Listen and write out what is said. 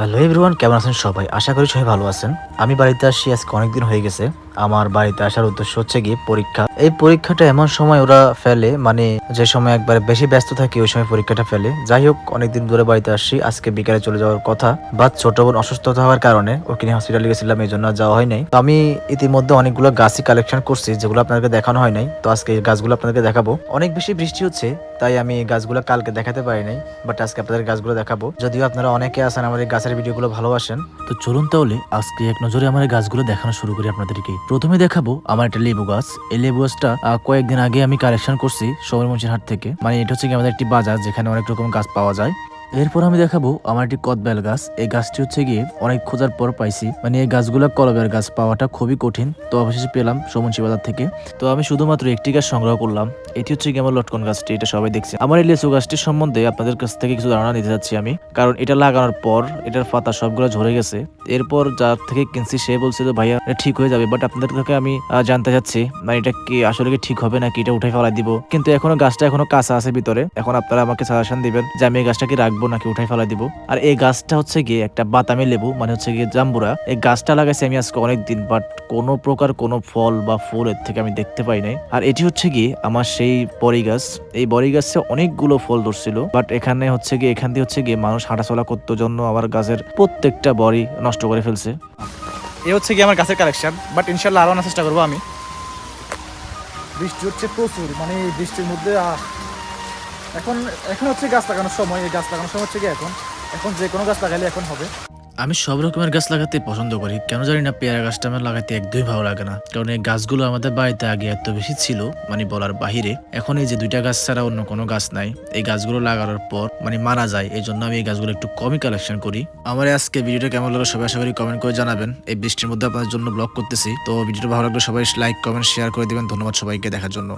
Hello everyone কেমন আছেন সবাই? আশা করি সবাই ভালো আছেন। আমি বাড়িতে আসি, আজকে অনেকদিন হয়ে গেছে। আমার বাড়িতে আসার উদ্দেশ্য হচ্ছে গিয়ে পরীক্ষা। এই পরীক্ষাটা এমন সময় ওরা ফেলে মানে যে সময় একবারে বেশি ব্যস্ত থাকে, ওই সময় পরীক্ষাটা ফেলে। যাই হোক, অনেকদিন ধরে বাড়িতে আসছি, আজকে বিকালে চলে যাওয়ার কথা। বা ছোট বোন অসুস্থতা হওয়ার কারণে ওকে নিয়ে হসপিটালে গেছিলাম, এই জন্য যাওয়া হয় নাই তো আমি ইতিমধ্যে অনেকগুলো গাছই কালেকশন করছি, যেগুলো আপনাদেরকে দেখানো হয় নাই। তো আজকে গাছগুলো আপনাদেরকে দেখাবো। অনেক বেশি বৃষ্টি হচ্ছে, তাই আমি গাছগুলো কালকে দেখাতে পারি নাই বাট আজকে আপনাদের গাছগুলো দেখাবো। যদিও আপনারা অনেকে আছেন এই গাছের ভিডিওগুলো ভালোবাসেন। তো চলুন তাহলে আজকে এক নজরে আমার গাছগুলো দেখানো শুরু করি আপনাদেরকে। প্রথমে দেখাবো আমার একটা লেবু গাছ। এই লেবু গাছটা কয়েকদিন আগে আমি কালেকশন করছি সবরমঞ্চির হাট থেকে। মানে এটা হচ্ছে কি আমাদের একটি বাজার যেখানে অনেক রকম গাছ পাওয়া যায়। এরপর আমি দেখাবো আমার একটি কদবেল গাছ। এই গাছটি হচ্ছে গিয়ে অনেক খোঁজার পর পাইছি। মানে এই গাছগুলো কলবের গাছ, পাওয়াটা খুবই কঠিন। তো অবশেষে পেলাম সমুঞ্চি বাজার থেকে। তো আমি শুধুমাত্র একটি গাছ সংগ্রহ করলাম। এটি হচ্ছে গিয়ে আমার লটকন গাছটি, এটা সবাই দেখছে। আমার এই লেচু গাছটির সম্বন্ধে আপনাদের কাছ থেকে কিছু ধারণা নিতে যাচ্ছি আমি। কারণ এটা লাগানোর পর এটার পাতা সবগুলো ঝরে গেছে। এরপর যার থেকে কিনছি সে বলছে যে, ভাইয়া, এটা ঠিক হয়ে যাবে। বাট আপনাদের থেকে আমি জানতে চাচ্ছি মানে এটা কি, আসলে কি ঠিক হবে নাকি? এটা উঠে ফেলা দিব। কিন্তু এখনও গাছটা এখনও কাঁচা আছে ভিতরে। এখন আপনারা আমাকে সাজেশন দিবেন যে, আমি এই গাছটা কি রাখব? নাকি উঠাই ফেলা দিব। আর এই গাছটা হচ্ছে গিয়ে একটা বাতামি লেবু মানে হচ্ছে গিয়ে জাম্বুরা। এই গাছটা লাগাইছি আমি আজকে অনেকদিন বাট কোনো প্রকার কোনো ফল বা ফুল এর থেকে আমি দেখতে পাই নাই। আর এটি হচ্ছে গিয়ে আমার সেই বড়ি গাছ। এই বড়ি গাছে অনেকগুলো ফল ধরছিল বাট এখানে হচ্ছে গিয়ে এখান দিয়ে হচ্ছে গিয়ে মানুষ হাঁটাচলা করতে জন্য আবার গাছের প্রত্যেকটা বড়ি নষ্ট করে ফেলছে। এ হচ্ছে কি আমার গাছের কালেকশন বাট ইনশাল্লাহ আরও আনার চেষ্টা করব আমি। বৃষ্টি হচ্ছে প্রচুর মানে বৃষ্টির মধ্যে আহ, এখন এখন হচ্ছে গাছ লাগানোর সময়, এই গাছ লাগানোর সময় হচ্ছে কি এখন এখন যে কোনো গাছ লাগাইলে এখন হবে। আমি সব রকমের গাছ লাগাতে পছন্দ করি, কেন জানি না পেয়ারা গাছটা আমার লাগাতে একদমই ভালো লাগে না। কারণ এই গাছগুলো আমাদের বাড়িতে আগে এত বেশি ছিল মানে বলার বাহিরে। এখন এই যে দুইটা গাছ ছাড়া অন্য কোনো গাছ নাই, এই গাছগুলো লাগানোর পর মানে মারা যায় এই জন্য আমি এই গাছগুলো একটু কমই কালেকশন করি। আমার আজকে ভিডিওটা কেমন লাগল সবাই আশা করি কমেন্ট করে জানাবেন। এই বৃষ্টির মধ্যে আপনাদের জন্য ব্লগ করতেছি, তো ভিডিওটা ভালো লাগলে সবাই লাইক কমেন্ট শেয়ার করে দিবেন। ধন্যবাদ সবাইকে দেখার জন্য।